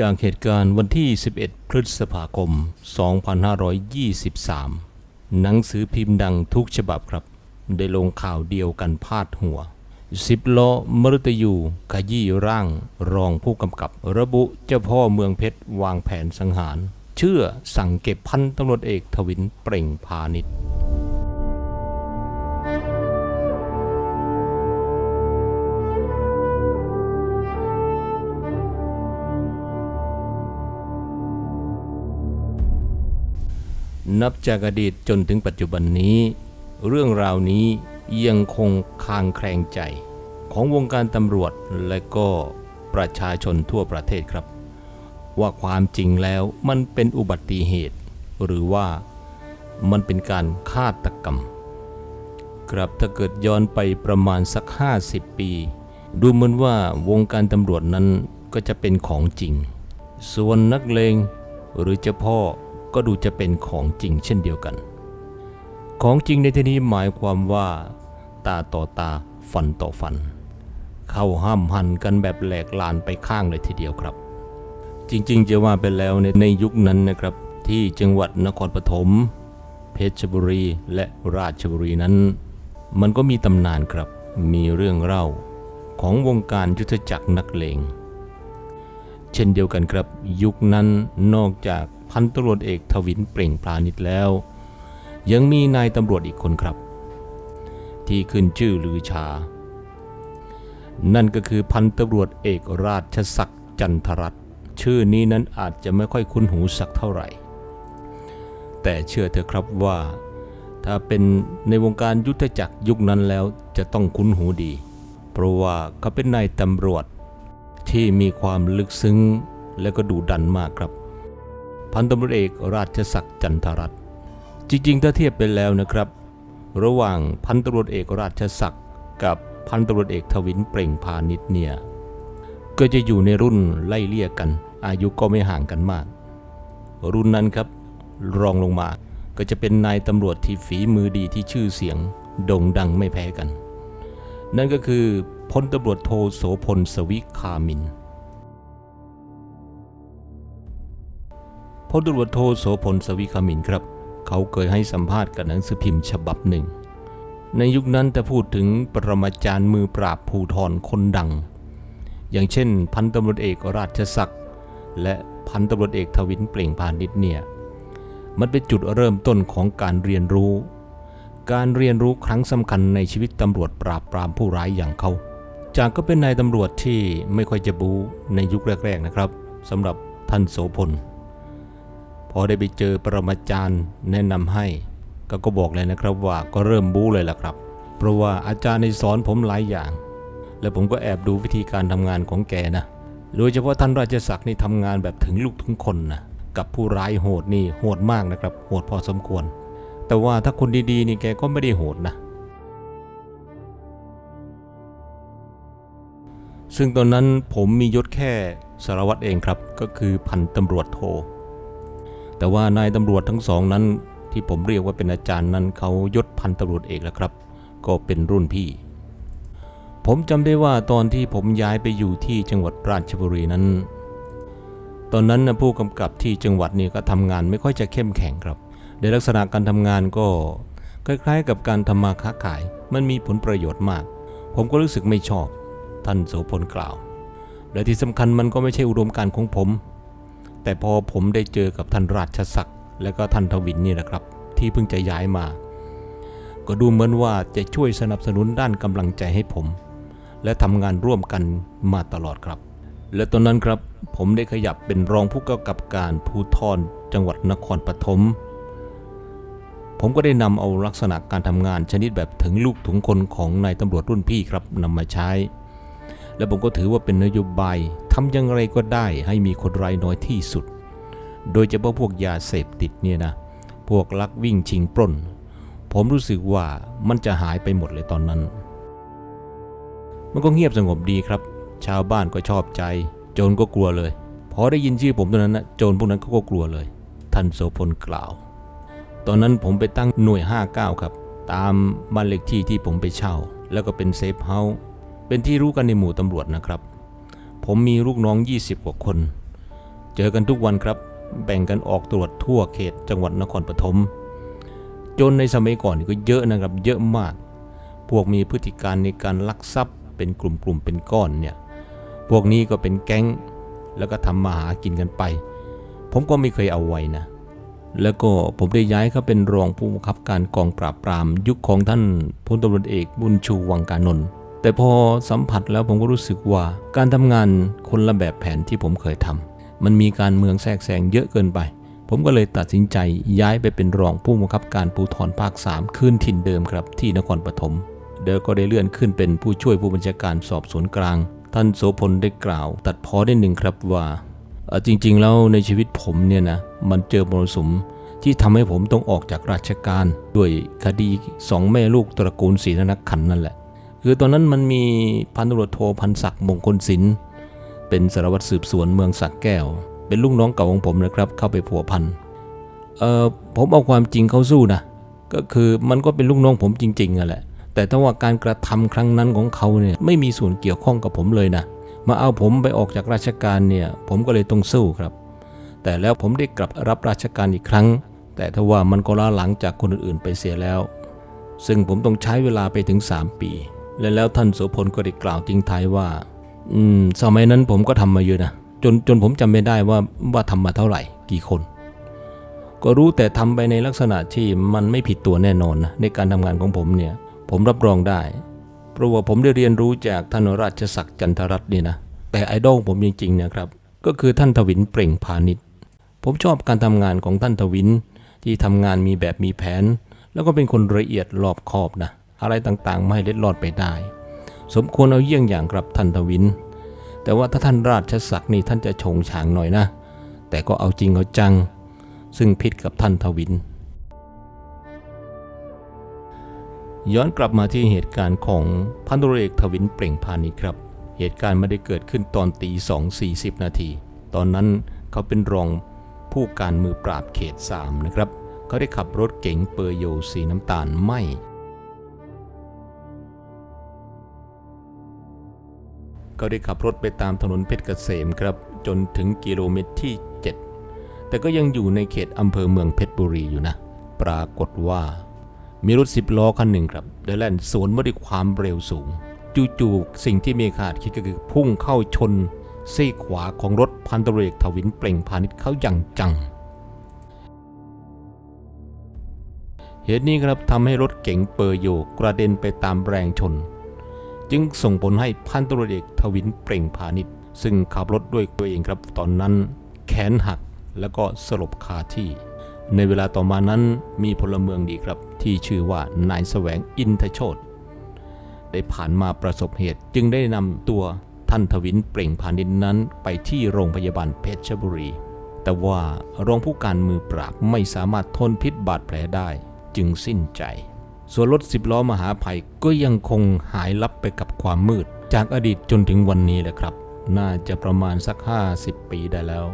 จากเหตุการณ์วันที่ 11 พฤษภาคม 2523 หนังสือพิมพ์ดังทุกฉบับครับ ได้ลงข่าวเดียวกันพาดหัวสิบล้อมฤตยูขยี้ร่างรองผู้กำกับ ระบุเจ้าพ่อเมืองเพชร วางแผนสังหาร เชื่อสั่งเก็บพันตำรวจเอกทวินเปล่งพาณิชย์ นับจากอดีตจนถึงปัจจุบันนี้ เรื่องราวนี้ยังคงคางแคลงใจ ของวงการตำรวจและก็ประชาชนทั่วประเทศครับ ว่าความจริงแล้วมันเป็นอุบัติเหตุ หรือว่ามันเป็นการฆาตกรรม ครับถ้าเกิดย้อนไปประมาณสัก 50 ปี ดูเหมือนว่าวงการตำรวจนั้นก็จะเป็นของจริง ส่วนนักเลงหรือเจ้าพ่อ ก็ดูจะเป็นของจริงเช่นเดียวกัน ของจริงในที่นี้หมายความว่า ตาต่อตาฟันต่อฟัน เข้าห้ามหันกันแบบแหลกลานไปข้างเลยทีเดียวครับ จริงๆจะว่าไปแล้วในในยุคนั้นนะครับ ที่จังหวัดนครปฐมเพชรบุรีและราชบุรีนั้น มันก็มีตำนานครับมีเรื่องเล่าของวงการยุทธจักรนักเลง เช่นเดียวกันครับยุคนั้นนอกจาก พันตำรวจเอกทวินเปล่งปราณิชแล้ว ยังมีนายตำรวจอีกคนครับ ที่ขึ้นชื่อลือชา นั่นก็คือพันตำรวจเอกราชศักดิ์จันทรัตชื่อนี้นั้นอาจจะไม่ค่อยคุ้นหูสักเท่าไหร่ แต่เชื่อเถอะครับว่า ถ้าเป็นในวงการยุทธจักรยุคนั้นแล้วจะต้องคุ้นหูดี เพราะว่าเขาเป็นนายตำรวจที่มีความลึกซึ้งและก็ดุดันมากครับ พันตำรวจเอกราชศักดิ์จันทรัตน์จริงๆ ถ้าเทียบไปแล้วนะครับ ระหว่างพันตำรวจเอกราชศักดิ์กับพันตำรวจเอกทวินเปล่งพาณิชย์เนี่ยก็จะอยู่ในรุ่นไล่เลี่ยกัน อายุก็ไม่ห่างกันมาก รุ่นนั้นครับรองลงมาก็จะเป็นนายตำรวจที่ฝีมือดีที่ชื่อเสียงโด่งดังไม่แพ้กัน นั่นก็คือพลตำรวจโทโสพลสวิคามิน พลตำรวจโทโสพลสวิคามินครับ เขาเคยให้สัมภาษณ์กับหนังสือพิมพ์ฉบับหนึ่ง ในยุคนั้นจะพูดถึงปรมาจารย์มือปราบภูทรคนดัง อย่างเช่น พันตำรวจเอกราชศักดิ์และพันตำรวจเอกทวินเปล่งพาณิชย์เนี่ยมันเป็นจุดเริ่มต้นของการเรียนรู้ การเรียนรู้ครั้งสำคัญในชีวิตตำรวจปราบปรามผู้ร้ายอย่างเขา จากก็เป็นนายตำรวจที่ไม่ค่อยจะบูในยุคแรก ๆนะครับสำหรับท่านโสพล พอได้ไปเจอปรมาจารย์แนะนำให้ก็ก็บอกเลยนะครับว่าก็เริ่มบู๊เลยล่ะครับ เพราะว่าอาจารย์ในสอนผมหลายอย่าง และผมก็แอบดูวิธีการทำงานของแกนะ โดยเฉพาะท่านราชศักดิ์นี่ทำงานแบบถึงลูกถึงคนนะกับผู้ร้ายโหดนี่โหดมากนะครับ โหดพอสมควร แต่ว่าถ้าคนดีๆนี่แกก็ไม่ได้โหดนะ ซึ่งตอนนั้นผมมียศแค่สารวัตรเองครับ ก็คือพันตำรวจโท แต่ว่านายตำรวจทั้งสองนั้น ที่ผมเรียกว่าเป็นอาจารย์นั้นเขายศพันตำรวจเอกแล้วครับ ก็เป็นรุ่นพี่ ผมจำได้ว่าตอนที่ผมย้ายไปอยู่ที่จังหวัดราชบุรีนั้น ตอนนั้นนะผู้กำกับที่จังหวัดนี่ก็ทำงานไม่ค่อยจะเข้มแข็งครับ ในลักษณะการทำงานก็คล้ายๆ กับการทำมาค้าขาย มันมีผลประโยชน์มาก ผมก็รู้สึกไม่ชอบ ท่านโสพลกล่าว และที่สำคัญมันก็ไม่ใช่อุดมการณ์ของผม แต่พอผมได้เจอกับท่านราชศักดิ์และก็ท่านทวินนี่นะครับ ที่เพิ่งจะย้ายมา ก็ดูเหมือนว่าจะช่วยสนับสนุนด้านกำลังใจให้ผม และทำงานร่วมกันมาตลอดครับ และตอนนั้นครับผมได้ขยับเป็นรองผู้กำกับการภูทรจังหวัดนครปฐมผมก็ได้นำเอาลักษณะการทำงานชนิดแบบถึงลูกถึงคนของนายตำรวจรุ่นพี่ครับนำมาใช้ และผมก็ถือว่าเป็นนโยบายทำอยังไงก็ได้ให้มีคนรายน้อยที่สุด โดยเฉพาะพวกยาเสพติดเนี่ยนะ พวกลักวิ่งชิงปล้น ผมรู้สึกว่ามันจะหายไปหมดเลยตอนนั้น มันก็เงียบสงบดีครับ ชาวบ้านก็ชอบใจ โจรก็กลัวเลย พอได้ยินชื่อผมตอนนั้นนะโจรพวกนั้นเขาก็กลัวเลย ท่านโสพลกล่าว ตอนนั้นผมไปตั้งหน่วย 59 ครับ ตามบ้านเลขที่ที่ผมไปเช่า แล้วก็เป็นเซฟเฮาส์ เป็นที่รู้กันในหมู่ตำรวจนะครับ ผมมีลูกน้อง 20 กว่าคน เจอกันทุกวันครับ แบ่งกันออกตรวจทั่วเขตจังหวัดนครปฐมจนในสมัยก่อนก็เยอะนะครับ เยอะมาก พวกมีพฤติการในการลักทรัพย์ เป็นกลุ่มๆเป็นก้อนเนี่ย พวกนี้ก็เป็นแก๊ง แล้วก็ทำมาหากินกันไป ผมก็ไม่เคยเอาไว้นะ แล้วก็ผมได้ย้ายเขาเป็นรองผู้บังคับการกองปราบปราม ยุคของท่านพลตำรวจเอกบุญชูวังกานนท์ แต่พอสัมผัสแล้วผมก็รู้สึกว่าการทำงานคนละแบบแผนที่ผมเคยทำมันมีการเมืองแทรกแซงเยอะเกินไป ผมก็เลยตัดสินใจย้ายไปเป็นรองผู้บังคับการภูธรภาค3คืนถิ่นเดิมครับที่นครปฐมเดี๋ยวก็ได้เลื่อนขึ้นเป็นผู้ช่วยผู้บัญชาการสอบสวนกลาง ท่านโสพลได้กล่าว ตัดพ้อได้หนึ่งครับว่าจริงๆแล้วในชีวิตผมเนี่ยนะมันเจอมรสุมที่ทำให้ผมต้องออกจากราชการ ด้วยคดีสองแม่ลูกตระกูลศรีธนขันนั่นแหละ คือตอนนั้นมันมีพันตำรวจโทพันศักดิ์มงคลศิลป์เป็นสารวัตรสืบสวนเมืองสักแก้ว เป็นลูกน้องเก่าของผมนะครับ เข้าไปผัวพันเออผมเอาความจริงเข้าสู้นะก็คือมันก็เป็นลูกน้องผมจริงๆอะแหละแต่ถ้าว่าการกระทำครั้งนั้นของเขาเนี่ยไม่มีส่วนเกี่ยวข้องกับผมเลยนะมาเอาผมไปออกจากราชการเนี่ย ผมก็เลยต้องสู้ครับ แต่แล้วผมได้กลับรับราชการอีกครั้ง แต่ถ้าว่ามันก็ล้าหลังจากคนอื่นๆไปเสียแล้ว ซึ่งผมต้องใช้เวลาไปถึง 3 ปี และแล้วท่านโสพลก็ได้กล่าวทิ้งท้ายว่า อืม สมัยนั้นผมก็ทำมาเยอะนะ จนจนผมจำไม่ได้ว่าว่าทำมาเท่าไหร่ กี่คน ก็รู้แต่ทำไปในลักษณะที่มันไม่ผิดตัวแน่นอนนะในการทำงานของผมเนี่ย ผมรับรองได้ เพราะว่าผมได้เรียนรู้จากท่านราชศักดิ์จันทรัตน์นี่นะ แต่ไอดอลผมจริงๆนะครับ ก็คือท่านทวินเปล่งพาณิชย์ผมชอบการทำงานของท่านทวินที่ทำงานมีแบบมีแผน แล้วก็เป็นคนละเอียดรอบคอบนะ อะไรต่างๆ ไม่ให้เล็ดลอดไปได้ สมควรเอาเยี่ยงอย่างครับท่านทวิน แต่ว่าถ้าท่านราชศักดิ์นี่ท่านจะชงฉางหน่อยนะ แต่ก็เอาจริงเอาจัง ซึ่งผิดกับท่านทวิน ย้อนกลับมาที่เหตุการณ์ของพันตุเอกทวินเปล่งพาณิชย์ครับ เหตุการณ์ไม่ได้เกิดขึ้นตอนตีสองสี่สิบนาที ตอนนั้นเขาเป็นรองผู้การมือปราบเขต 3 นะครับ เขาได้ขับรถเก๋งเปอร์โยสีน้ำตาลไหม เขาได้ขับรถไปตามถนนเพชรเกษมครับจนถึงกิโลเมตรที่ 7 แต่ก็ยังอยู่ในเขตอำเภอเมืองเพชรบุรีอยู่นะ ปรากฏว่า มีรถสิบล้อคันหนึ่งครับได้แล่นสวนมาด้วยความเร็วสูง จู่ๆสิ่งที่ไมีคาดคิดก็คือพุ่งเข้าชนซีขวาของรถพันตำรเอกทวินเปล่งพาณิชย์เขาอย่างจัง เหตุนี้ครับทำให้รถเก๋งเปอร์โยกระเด็นไปตามแรงชน จึงส่งผลให้พันตำรวจเอกทวินเปล่งพาณิชย์ซึ่งขับรถด้วยตัวเองครับ ตอนนั้นแขนหักแล้วก็สลบคาที่ ในเวลาต่อมานั้นมีพลเมืองดีครับ ที่ชื่อว่านายแสวงอินทโชตได้ผ่านมาประสบเหตุ จึงได้นำตัวท่านทวินเปล่งพาณิชย์นั้นไปที่โรงพยาบาลเพชรบุรี แต่ว่ารองผู้การมือปราบไม่สามารถทนพิษบาดแผลได้ จึงสิ้นใจ ส่วนรถสิบล้อมหาภัยก็ยังคงหายลับไปกับความมืด จากอดีตจนถึงวันนี้แหละครับ น่าจะประมาณสัก 50 ปีได้แล้ว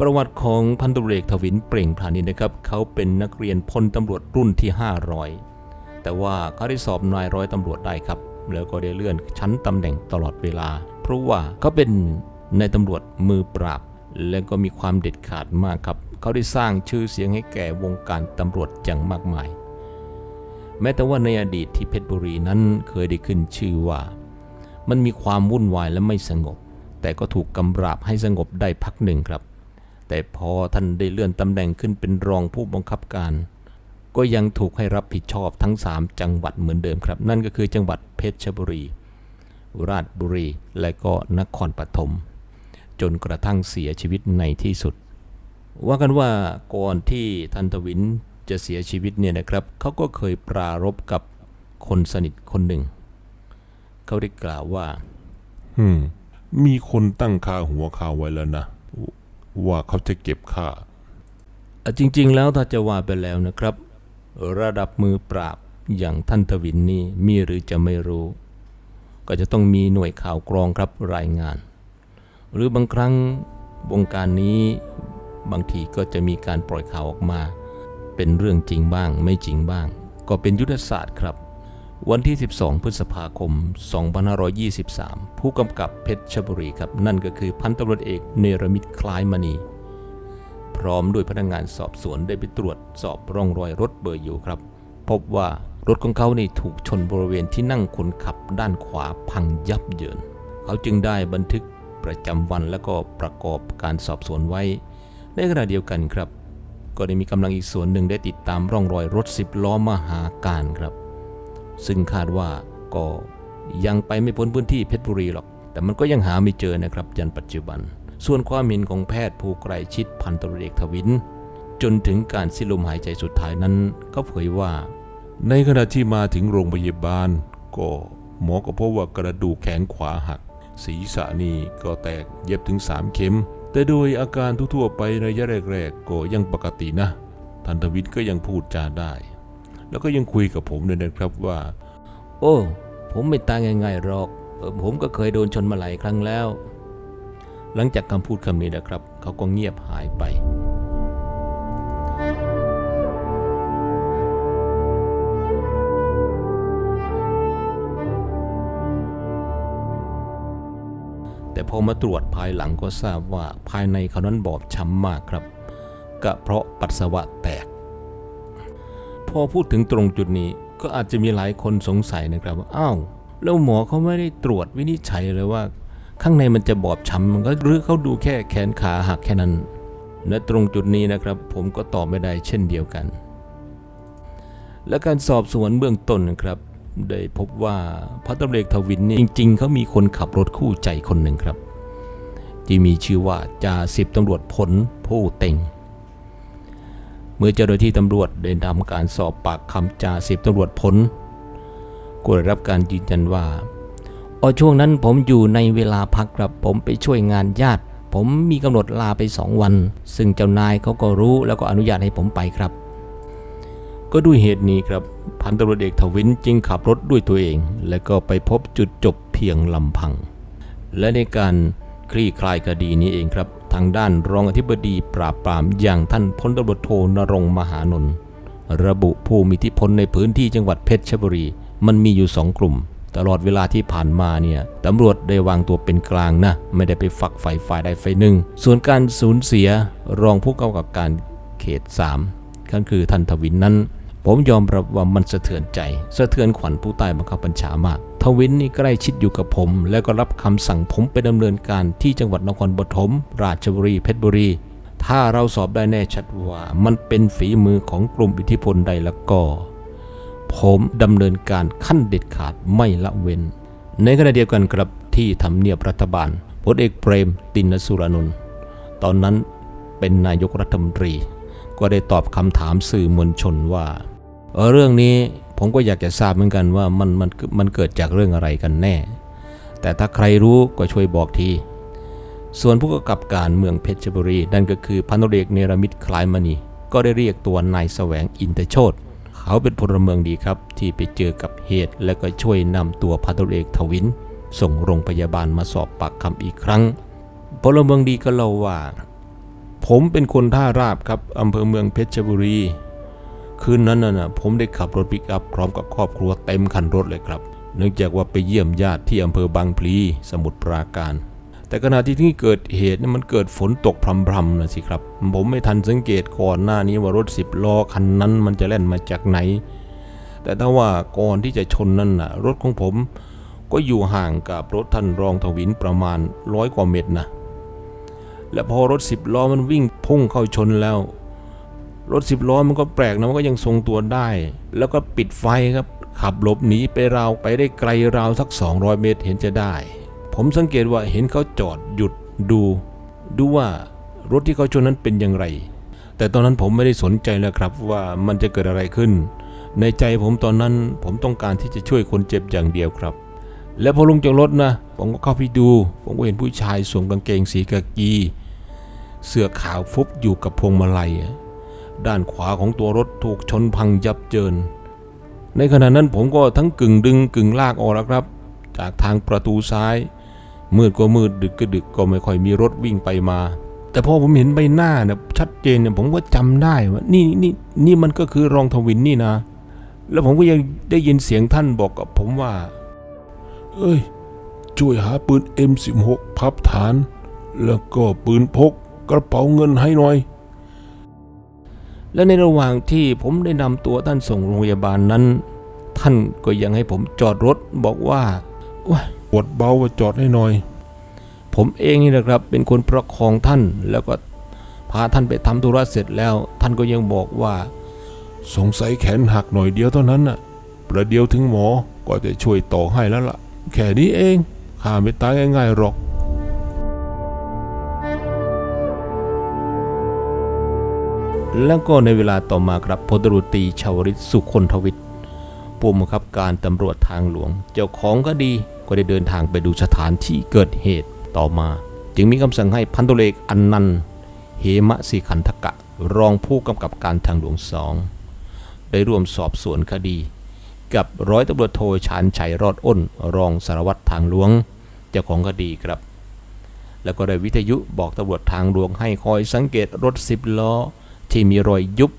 ประวัติของพันตำรวจเอกทวินเปล่งพาณิชย์นะครับ เขาเป็นนักเรียนพลตำรวจรุ่นที่ 500 แต่ว่าเขาได้สอบนายร้อยตำรวจได้ครับ แล้วก็ได้เลื่อนชั้นตำแหน่งตลอดเวลา เพราะว่าเขาเป็นนายตำรวจมือปราบ และก็มีความเด็ดขาดมากครับ เขาได้สร้างชื่อเสียงให้แก่วงการตำรวจอย่างมากมาย แม้แต่ว่าในอดีตที่เพชรบุรีนั้นเคยได้ขึ้นชื่อว่า มันมีความวุ่นวายและไม่สงบ แต่ก็ถูกกำราบให้สงบได้พักหนึ่งครับ แต่พอท่านได้เลื่อนตำแหน่งขึ้นเป็นรองผู้บังคับการ ก็ยังถูกให้รับผิดชอบทั้ง 3 จังหวัดเหมือนเดิมครับ นั่นก็คือจังหวัดเพชรบุรี ราชบุรี และก็นครปฐมจนกระทั่งเสียชีวิตในที่สุด ว่ากันว่าก่อนที่ทันทวิน จะเสียชีวิตเนี่ยนะครับเขาก็เคยปรารบกับคนสนิทคนหนึ่ง เขาได้กล่าวว่า อืม มีคนตั้งค่าหัวข่าวไว้แล้วนะ ว่าเขาจะเก็บค่าอะจริง ๆ แล้วถ้าจะว่าไปแล้วนะครับ ระดับมือปราบอย่างท่านทวินนี่มีหรือจะไม่รู้ ก็จะต้องมีหน่วยข่าวกรองครับรายงาน หรือบางครั้งวงการนี้บางทีก็จะมีการปล่อยข่าวออกมา เป็นเรื่องจริงบ้างไม่จริงบ้าง ก็เป็นยุทธศาสตร์ครับ วันที่ 12 พฤษภาคม 2523 ผู้กำกับเพชรชบุรีครับ นั่นก็คือพันตำรวจเอกเนรมิตคล้ายมณี พร้อมด้วยพนักงานสอบสวนได้ไปตรวจสอบร่องรอยรถเบอร์อยู่ครับ พบว่ารถของเขานี่ถูกชนบริเวณที่นั่งคนขับด้านขวาพังยับเยิน เขาจึงได้บันทึกประจำวันและก็ประกอบการสอบสวนไว้ ในขณะเดียวกันครับ ก็ได้มีกำลังอีกส่วนหนึ่งได้ติดตามร่องรอยรถสิบล้อมหาการครับ ซึ่งคาดว่าก็ยังไปไม่พ้นพื้นที่เพชรบุรีหรอก แต่มันก็ยังหาไม่เจอนะครับยันปัจจุบัน ส่วนความเห็นของแพทย์ผู้ใกล้ชิดพันตรเอกทวิน จนถึงการสิ้นลมหายใจสุดท้ายนั้น ก็เผยว่า ในขณะที่มาถึงโรงพยาบาล ก็หมอก็พบว่ากระดูกแขนขวาหัก ศีรษะนี่ก็แตกเย็บถึง 3 เข็ม แต่โดยอาการทั่วๆไปในระยะแรกๆก็ยังปกตินะ ทันทวิทย์ก็ยังพูดจาได้ แล้วก็ยังคุยกับผมด้วยนะครับว่า โอ้ ผมไม่ตายง่ายๆหรอกออผมก็เคยโดนชนมาหลายครั้งแล้ว หลังจากคำพูดคำนี้นะครับ เขาก็เงียบหายไป พอมาตรวจภายหลังก็ทราบว่าภายในเขานั้นบอบช้ำมากครับกระเพราะปัสสาวะแตก พอพูดถึงตรงจุดนี้ก็อาจจะมีหลายคนสงสัยนะครับว่าอ้าวแล้วหมอเขาไม่ได้ตรวจวินิจฉัยเลยว่า ข้างในมันจะบอบช้ำมันก็หรือเขาดูแค่แขนขาหักแค่นั้นและตรงจุดนี้นะครับ ผมก็ตอบไม่ได้เช่นเดียวกัน และการสอบสวนเบื้องต้นนะครับ ได้พบว่าพันตำรวจเอกทวินนี่จริง ๆเขามีคนขับรถคู่ใจคนหนึ่งครับ ที่มีชื่อว่าจ่าสิบตำรวจผลผู้เต็ง เมื่อเจ้าหน้าที่ตำรวจได้ทำการสอบปากคำจ่าสิบตำรวจผลก็ได้รับการยืนยันว่าอ๋อช่วงนั้นผมอยู่ในเวลาพักครับผมไปช่วยงานญาติ ผมมีกำหนดลาไปสองวัน ซึ่งเจ้านายเขาก็รู้แล้วก็อนุญาตให้ผมไปครับ ก็ด้วยเหตุนี้ครับพันตำรวจเอกทวินจึงขับรถด้วยตัวเอง และก็ไปพบจุดจบเพียงลำพัง และในการคลี่คลายคดีนี้เองครับ ทางด้านรองอธิบดีปราบปรามอย่างท่านพลตำรวจโทนรงมหานนท์ระบุผู้มีอิทธิพลในพื้นที่จังหวัดเพชรบุรี มันมีอยู่สองกลุ่ม ตลอดเวลาที่ผ่านมาเนี่ยตำรวจได้วางตัวเป็นกลางนะ ไม่ได้ไปฝักใฝ่ฝ่ายใดฝ่ายหนึ่ง ส่วนการสูญเสียรองผู้กำกับการเขต3ก็คือท่านทวินนั้น ผมยอมรับว่ามันสะเทือนใจ สะเทือนขวัญผู้ใต้บังคับบัญชามาก ทวินนี่ใกล้ชิดอยู่กับผม แล้วก็รับคำสั่งผมไปดำเนินการที่จังหวัดนครปฐมราชบุรีเพชรบุรี ถ้าเราสอบได้แน่ชัดว่ามันเป็นฝีมือของกลุ่มอิทธิพลใดล้วก็ ผมดำเนินการขั้นเด็ดขาดไม่ละเว้น ในขณะเดียวกันครับที่ทำเนียบรัฐบาลพลเอกเปรม ตินสุรานนท์ตอนนั้นเป็นนายกรัฐมนตรี ก็ได้ตอบคำถามสื่อมวลชนว่า เออเรื่องนี้ผมก็อยากจะทราบเหมือนกันว่ามันมันมันเกิดจากเรื่องอะไรกันแน่ แต่ถ้าใครรู้ก็ช่วยบอกที ส่วนผู้กำกับการเมืองเพชรบุรี นั่นก็คือพันตำรวจเอกเนรมิตคลายมณีก็ได้เรียกตัวนายแสวงอินทโชตเขาเป็นพลเมืองดีครับ ที่ไปเจอกับเหตุ และก็ช่วยนำตัวพันตำรวจเอกทวิน ส่งโรงพยาบาลมาสอบปากคำอีกครั้งพลเมืองดีก็เล่าว่า ผมเป็นคนท่าราบครับอำเภอเมืองเพชรบุรี คืนนั้นน่ะผมได้ขับรถปิกอัพพร้อมกับครอบครัวเต็มคันรถเลยครับ เนื่องจากว่าไปเยี่ยมญาติที่อำเภอบางพลีสมุทรปราการ แต่ขณะที่ที่เกิดเหตุเนี่ยมันเกิดฝนตกพรำๆนะสิครับ ผมไม่ทันสังเกตก่อนหน้านี้ว่ารถสิบล้อคันนั้นมันจะแล่นมาจากไหน แต่ถ้าว่าก่อนที่จะชนนั่นน่ะ รถของผมก็อยู่ห่างกับรถท่านรองทวินประมาณร้อยกว่าเมตรนะและพอรถสิบล้อมันวิ่งพุ่งเข้าชนแล้ว รถสิบล้อมันก็แปลกนะมันก็ยังทรงตัวได้ แล้วก็ปิดไฟครับ ขับหลบหนีไปราวไปได้ไกลราวสัก 200 เมตรเห็นจะได้ ผมสังเกตว่าเห็นเขาจอดหยุดดู ดูว่ารถที่เขาชนนั้นเป็นอย่างไร แต่ตอนนั้นผมไม่ได้สนใจแล้วครับว่ามันจะเกิดอะไรขึ้น ในใจผมตอนนั้นผมต้องการที่จะช่วยคนเจ็บอย่างเดียวครับ และพอลงจากรถนะ ผมก็เข้าไปดู ผมก็เห็นผู้ชายสวมกางเกงสีกากี เสื้อขาวฟุบอยู่กับพวงมาลัย ด้านขวาของตัวรถถูกชนพังยับเยิน ในขณะนั้นผมก็ทั้งกึ่งดึงกึ่งลากออกแล้วครับ จากทางประตูซ้าย มืดก็มืดดึกก็ดึกก็ไม่ค่อยมีรถวิ่งไปมา แต่พอผมเห็นใบหน้าเนี่ยชัดเจนเนี่ยผมก็จำได้ว่านี่นี่นี่มันก็คือรองทวินนี่นะ แล้วผมก็ยังได้ยินเสียงท่านบอกกับผมว่า เอ้ย ช่วยหาปืน M16 พับฐาน แล้วก็ปืนพกกระเป๋าเงินให้หน่อย และในระหว่างที่ผมได้นำตัวท่านส่งโรงพยาบาลนั้น ท่านก็ยังให้ผมจอดรถบอกว่าปวดเบาว่าจอดให้หน่อย ผมเองนี่นะครับเป็นคนประคองท่านแล้วก็พาท่านไปทำธุระเสร็จแล้ว ท่านก็ยังบอกว่า สงสัยแขนหักหน่อยเดียวเท่านั้นน่ะประเดี๋ยวถึงหมอก็จะช่วยต่อให้แล้วล่ะ แค่นี้เองข้าไม่ตายง่ายๆหรอก แล้วก็ในเวลาต่อมาครับพลตำรวจตีชาวริตสุคนทวิทย์ผู้บังคับการตำรวจทางหลวง เจ้าของคดีก็ได้เดินทางไปดูสถานที่เกิดเหตุต่อมา จึงมีคำสั่งให้พันตุเอกอันนันเหมะสีขันธกะ รองผู้กำกับการทางหลวงสองได้ร่วมสอบสวนคดี กับร้อยตำรวจโทชาญชัยรอดอ้น รองสารวัตรทางหลวง เจ้าของคดีครับ แล้วก็ได้วิทยุบอกตำรวจทางหลวงให้คอยสังเกตรถสิบล้อ ที่มีรอยยุบ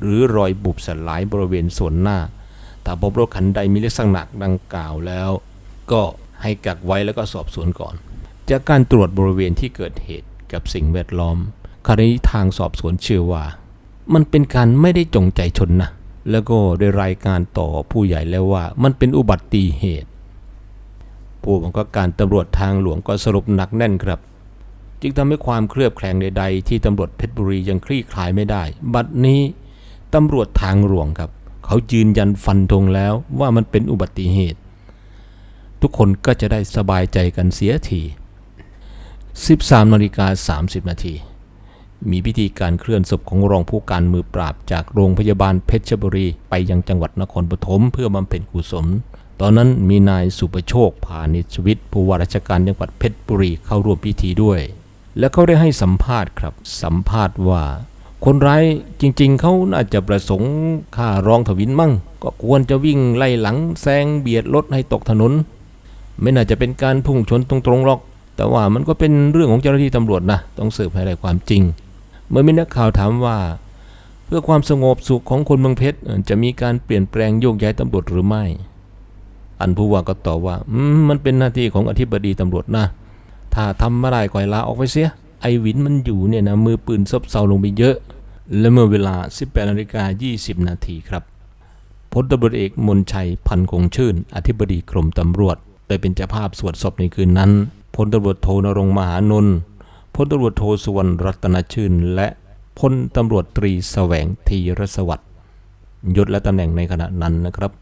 หรือรอยบุบสลายบริเวณส่วนหน้า ถ้าพบรถคันใดมีลักษณะดังกล่าวแล้ว ก็ให้กักไว้แล้วก็สอบสวนก่อน จากการตรวจบริเวณที่เกิดเหตุกับสิ่งแวดล้อมคดีทางสอบสวนเชื่อว่า มันเป็นการไม่ได้จงใจชนนะแล้วก็ได้รายการต่อผู้ใหญ่แล้วว่า มันเป็นอุบัติเหตุ ผู้บังคับการตำรวจทางหลวงก็สรุปหนักแน่นครับ จึงทำให้ความเคลือบแคลงใดๆ ที่ตำรวจเพชรบุรียังคลี่คลายไม่ได้ บัดนี้ตำรวจทางหลวงครับ เขายืนยันฟันธงแล้วว่ามันเป็นอุบัติเหตุ ทุกคนก็จะได้สบายใจกันเสียที 13นาฬิกา30 นาที มีพิธีการเคลื่อนศพของรองผู้การมือปราบจากโรงพยาบาลเพชรบุรี ไปยังจังหวัดนครปฐมเพื่อบำเพ็ญกุศลตอนนั้นมีนายสุประโชคพาณิชวิทย์ผู้ว่าราชการจังหวัดเพชรบุรีเข้าร่วมพิธีด้วย และเขาได้ให้สัมภาษณ์ครับ สัมภาษณ์ว่า คนร้ายจริง ๆ เขาน่าจะประสงค์ฆ่ารองถวินมั่ง ก็ควรจะวิ่งไล่หลังแซงเบียดรถให้ตกถนน ไม่น่าจะเป็นการพุ่งชนตรงๆหรอก แต่ว่ามันก็เป็นเรื่องของเจ้าหน้าที่ตำรวจนะต้องสืบให้ได้ความจริง เมื่อมีนักข่าวถามว่า เพื่อความสงบสุขของคนเมืองเพชรจะมีการเปลี่ยนแปลงโยกย้ายตำรวจหรือไม่ อันผู้ว่าก็ตอบว่ามันเป็นหน้าที่ของอธิบดีตำรวจนะ ถ้าทำไม่ได้ก็ให้ลาออกไปเสีย ไอวินมันอยู่เนี่ยนะมือปืนซบเซาลงไปเยอะ และเมื่อเวลา 18นาฬิกา20 นาทีครับพลตำรวจเอกมนชัยพันคงชื่น อธิบดีกรมตำรวจได้เป็นเจ้าภาพสวดศพในคืนนั้นพลตำรวจโทนรงมหานนท์พลตำรวจโทสุวรรณรัตนชื่น และพลตำรวจตรีแสวงทีรสวัสดิ์ยศและตำแหน่งในขณะนั้นนะครับ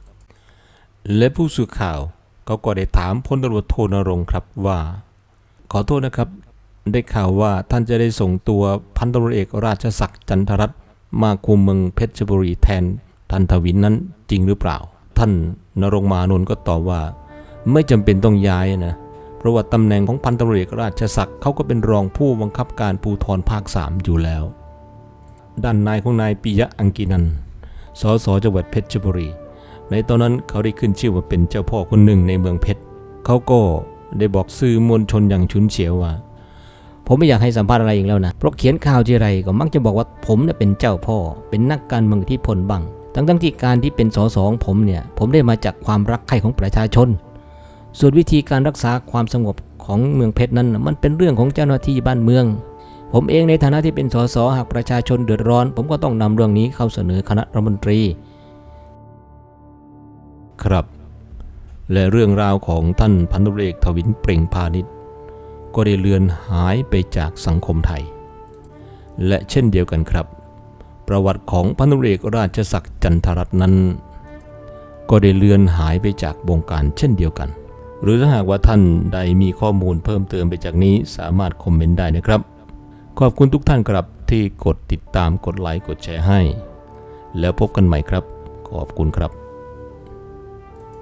และผู้สื่อข่าวเขาก็ได้ถามพลตำรวจโทนรงครับว่า ขอโทษนะครับ ได้ข่าวว่าท่านจะได้ส่งตัวพันตำรวจเอกราชศักดิ์จันทรัตน์มาคุมเมืองเพชรบุรีแทนทันทวินนั้นจริงหรือเปล่า ท่านนรงมานนท์ก็ตอบว่า ไม่จำเป็นต้องย้ายนะเพราะว่าตำแหน่งของพันตำรวจเอกราชศักดิ์เขาก็เป็นรองผู้บังคับการภูธรภาค 3 อยู่แล้ว ด้านนายของนายปิยะอังกินันสสจังหวัดเพชรบุรี ในตอนนั้นเขาได้ขึ้นชื่อว่าเป็นเจ้าพ่อคนหนึ่งในเมืองเพชรเขาก็ ได้บอกสื่อมวลชนอย่างชุนเฉียวว่า ผมไม่อยากให้สัมภาษณ์อะไรอีกแล้วนะ เพราะเขียนข่าวทีไรก็มักจะบอกว่าผมเนี่ยเป็นเจ้าพ่อ เป็นนักการเมืองที่พลบังทั้งทั้งที่การที่เป็นสสของผมเนี่ย ผมได้มาจากความรักใคร่ของประชาชน ส่วนวิธีการรักษาความสงบของเมืองเพชรนั้น มันเป็นเรื่องของเจ้าหน้าที่บ้านเมือง ผมเองในฐานะที่เป็นสสหากประชาชนเดือดร้อน ผมก็ต้องนำเรื่องนี้เข้าเสนอคณะรัฐมนตรี ครับ และเรื่องราวของท่านพันธุเอกทวินเปล่งพาณิชย์ก็ได้เลือนหายไปจากสังคมไทย และเช่นเดียวกันครับ ประวัติของพันธุเอกราชศักดิ์จันทรัตน์นั้น ก็ได้เลือนหายไปจากวงการเช่นเดียวกัน หรือถ้าหากว่าท่านใดมีข้อมูลเพิ่มเติมไปจากนี้สามารถคอมเมนต์ได้นะครับ ขอบคุณทุกท่านครับที่กดติดตามกดไลค์กดแชร์ให้ แล้วพบกันใหม่ครับ ขอบคุณครับ